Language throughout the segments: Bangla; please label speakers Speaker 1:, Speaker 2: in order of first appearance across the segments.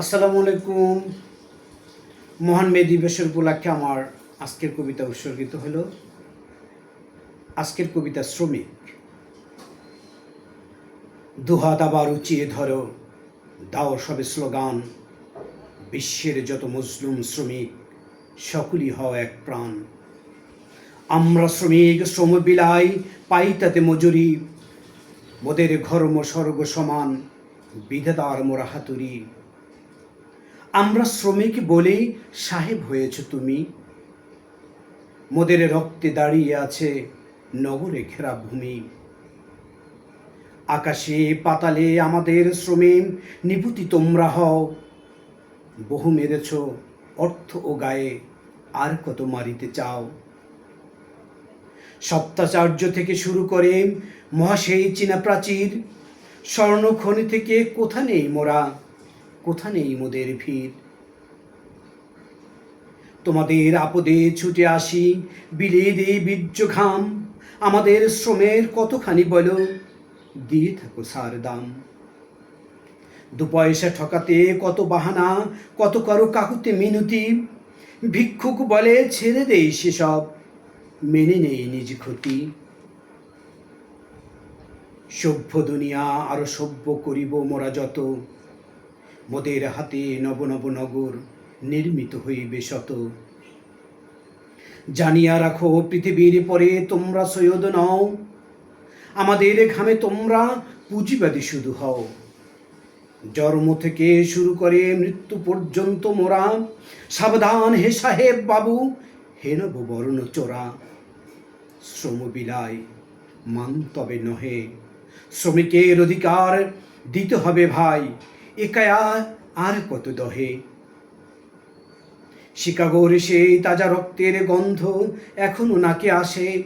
Speaker 1: আসসালামু আলাইকুম। মহান মে দিবসের উপলক্ষে আমার আজকের কবিতা উৎসর্গিত হলো, আজকের কবিতা শ্রমিক। দুহাত আবার উঁচিয়ে ধরো, দাও সবে স্লোগান, বিশ্বের যত মুসলিম শ্রমিক, সকলই হও এক প্রাণ। আমরা শ্রমিক, শ্রম বিলাই পাই তাতে মজুরি, মোদের ঘর্ম স্বর্গ সমান, বিধাতার মোরা হাতুরি আমরা শ্রমিক বলেই সাহেব হয়েছ তুমি। মোদের রক্তে দাঁড়িয়ে আছে নগরে ঘেরা ভূমি। আকাশে পাতালে আমাদের শ্রমিক নিপুতি তোমরা হও। বহু মেরেছ অর্থ ও গায়ে, আর কত মারিতে চাও। সপ্তাচার্য থেকে শুরু করে মহাশেই চীনা প্রাচীর, স্বর্ণখনি থেকে কোথা নেই মোরা। কোথা নেই মোদের ভিড়? তোমাদের আপদে ছুটে আসি দিই বীর্য ঘাম, আমাদের শ্রমের কতখানি বলো? দিয়ে থাকো সার দাম। দু পয়সা ঠকাতে কত বাহানা, কত করো কাকুতে মিনতি? ভিক্ষুক বলে ছেড়ে দেই সেসব, মেনে নেই নিজ ক্ষতি। সভ্য দুনিয়া আরও সভ্য করিব মোরা যত মোদের হাতে নব নব নগর নির্মিত হইবে শত। জানিয়া রাখো, পৃথিবীর পরে তোমরা সৈয়দ নও। আমাদের ঘামে তোমরা পুঁজিবাদী শুধু হও। জন্ম থেকে শুরু করে মৃত্যু পর্যন্ত মোরা। সাবধান হে সাহেব বাবু, হে নব বর্ণ চোরা। শ্রম বিলাই মান তবে নহে। শ্রমিকের অধিকার দিতে হবে ভাই। একায়া আর কত দহে? শিকাগোর সেই তাজা রক্তের গন্ধ এখনও নাকে আসে।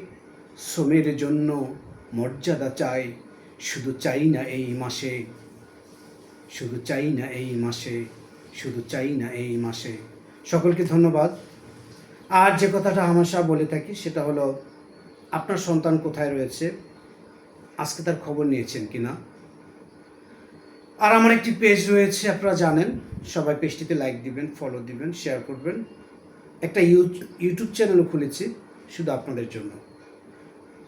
Speaker 1: শ্রমের জন্য মর্যাদা চাই, শুধু চাই না এই মাসে। শুধু চাই না এই মাসে, শুধু চাই না এই মাসে। সকলকে ধন্যবাদ। আর যে কথাটা আমার হামেশা বলে থাকি, সেটা হলো, আপনার সন্তান কোথায় রয়েছে? আজকে তার খবর নিয়েছেন কিনা? আর আমার একটি পেজ রয়েছে, আপনারা জানেন। সবাই পেজটিতে লাইক দিবেন ফলো দিবেন শেয়ার করবেন। একটা ইউটিউব চ্যানেলও খুলেছি, শুধু আপনাদের জন্য।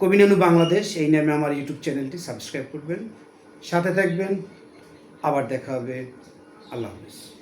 Speaker 1: কবিনানু বাংলাদেশ, এই নামে আমার ইউটিউব চ্যানেলটি সাবস্ক্রাইব করবেন। সাথে থাকবেন, আবার দেখা হবে। আল্লাহ হাফিজ।